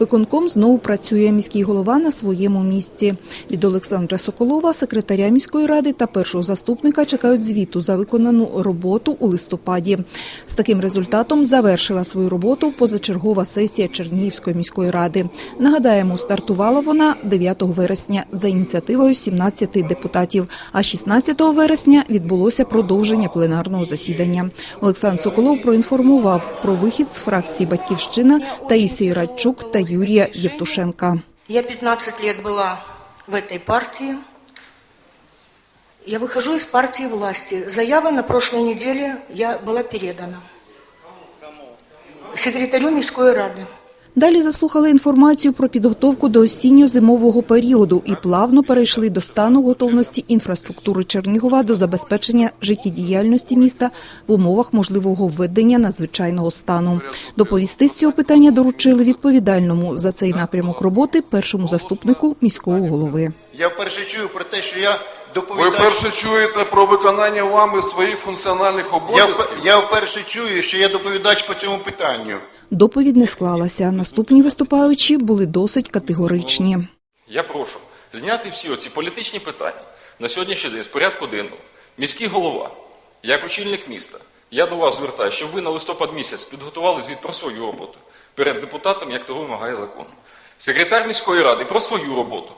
Виконком знову працює. Міський голова на своєму місці. Від Олександра Соколова, секретаря міської ради та першого заступника чекають звіту за виконану роботу у листопаді. З таким результатом завершила свою роботу позачергова сесія Чернігівської міської ради. Нагадаємо, стартувала вона 9 вересня за ініціативою 17 депутатів, а 16 вересня відбулося продовження пленарного засідання. Олександр Соколов проінформував про вихід з фракції «Батьківщина» Таїсії Радчук та Юрія Євтушенка. Я 15 лет была в этой партии. Я выхожу из партии власти. Заява на прошлой неделе я была передана. Секретарю міської ради. Далі заслухали інформацію про підготовку до осінньо-зимового періоду і плавно перейшли до стану готовності інфраструктури Чернігова до забезпечення життєдіяльності міста в умовах можливого введення надзвичайного стану. Доповісти з цього питання доручили відповідальному за цей напрямок роботи першому заступнику міського голови. Я вперше чую про те, що я Ви доповідаю. перше чуєте про виконання вами своїх функціональних Я, обов'язків? вп- я вперше чую, що я доповідач по цьому питанню. Доповідь не склалася. Наступні виступаючі були досить категоричні. Я прошу зняти всі оці політичні питання на сьогоднішній день з порядку денного. Міський голова, як очільник міста, я до вас звертаюся, щоб ви на листопад місяць підготували звіт про свою роботу перед депутатом, як того вимагає закон. Секретар міської ради про свою роботу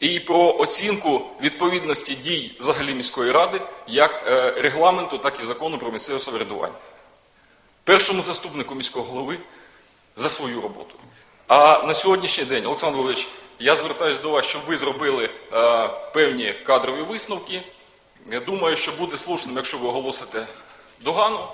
і про оцінку відповідності дій взагалі міської ради як е, регламенту, так і закону про місцеве самоврядування першому заступнику міського голови за свою роботу. А на сьогоднішній день, Олександр Володимирович, я звертаюся до вас, щоб ви зробили е, певні кадрові висновки. Я думаю, що буде слушним, якщо ви оголосите догану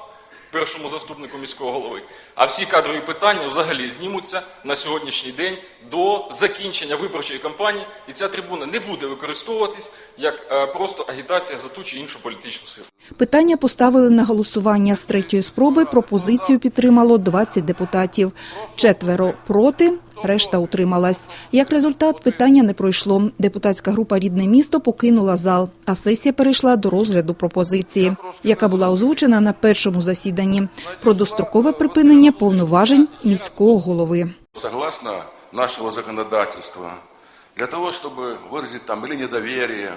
першому заступнику міського голови. А всі кадрові питання взагалі знімуться на сьогоднішній день до закінчення виборчої кампанії, і ця трибуна не буде використовуватись як е, просто агітація за ту чи іншу політичну силу. Питання поставили на голосування з третьої спроби. Пропозицію підтримало 20 депутатів. Четверо проти, решта утрималась. Як результат, питання не пройшло. Депутатська група «Рідне місто» покинула зал, а сесія перейшла до розгляду пропозиції, яка була озвучена на першому засіданні про дострокове припинення повноважень міського голови. Согласно нашего законодательства, для того, чтобы выразить там или недоверие,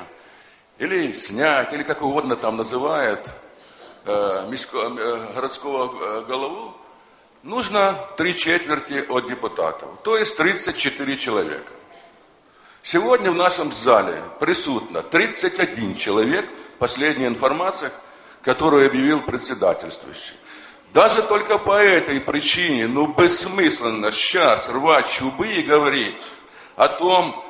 или снять, или как угодно там называют э, місько- э, городского э, голову, нужно три четверти от депутатов, то есть 34 человека. Сегодня в нашем зале присутно 31 человек, последняя информация, которую объявил председательствующий. Даже только по этой причине, ну, бессмысленно сейчас рвать чубы и говорить о том,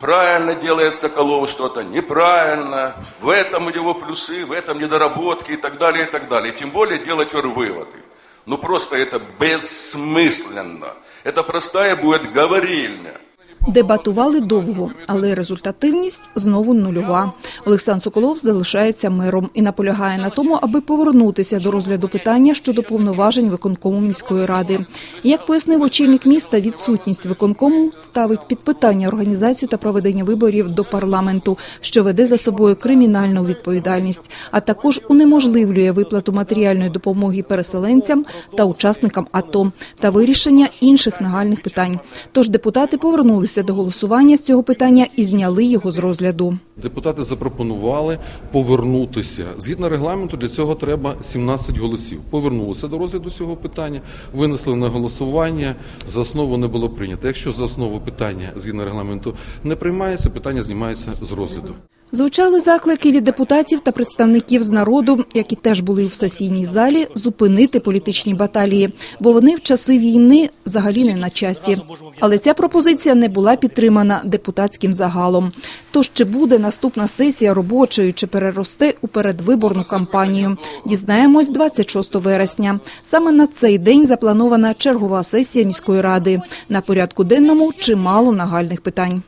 правильно делает Соколов что-то, неправильно, в этом у него плюсы, в этом недоработки и так далее, и так далее. Тем более делать выводы. Ну, просто это бессмысленно. Это простая будет говорильня. Дебатували довго, але результативність знову нульова. Олександр Соколов залишається мером і наполягає на тому, аби повернутися до розгляду питання щодо повноважень виконкому міської ради. Як пояснив очільник міста, відсутність виконкому ставить під питання організацію та проведення виборів до парламенту, що веде за собою кримінальну відповідальність, а також унеможливлює виплату матеріальної допомоги переселенцям та учасникам АТО та вирішення інших нагальних питань. Тож депутати повернулися до голосування з цього питання і зняли його з розгляду. Депутати запропонували повернутися. Згідно регламенту, для цього треба 17 голосів. Повернулися до розгляду цього питання, винесли на голосування. За основу не було прийнято. Якщо за основу питання згідно регламенту не приймається, питання знімається з розгляду. Звучали заклики від депутатів та представників з народу, які теж були в сесійній залі, зупинити політичні баталії, бо вони в часи війни взагалі не на часі. Але ця пропозиція не була підтримана депутатським загалом. Тож чи буде наступна сесія робочою, чи переросте у передвиборну кампанію, дізнаємось 26 вересня. Саме на цей день запланована чергова сесія міської ради. На порядку денному чимало нагальних питань.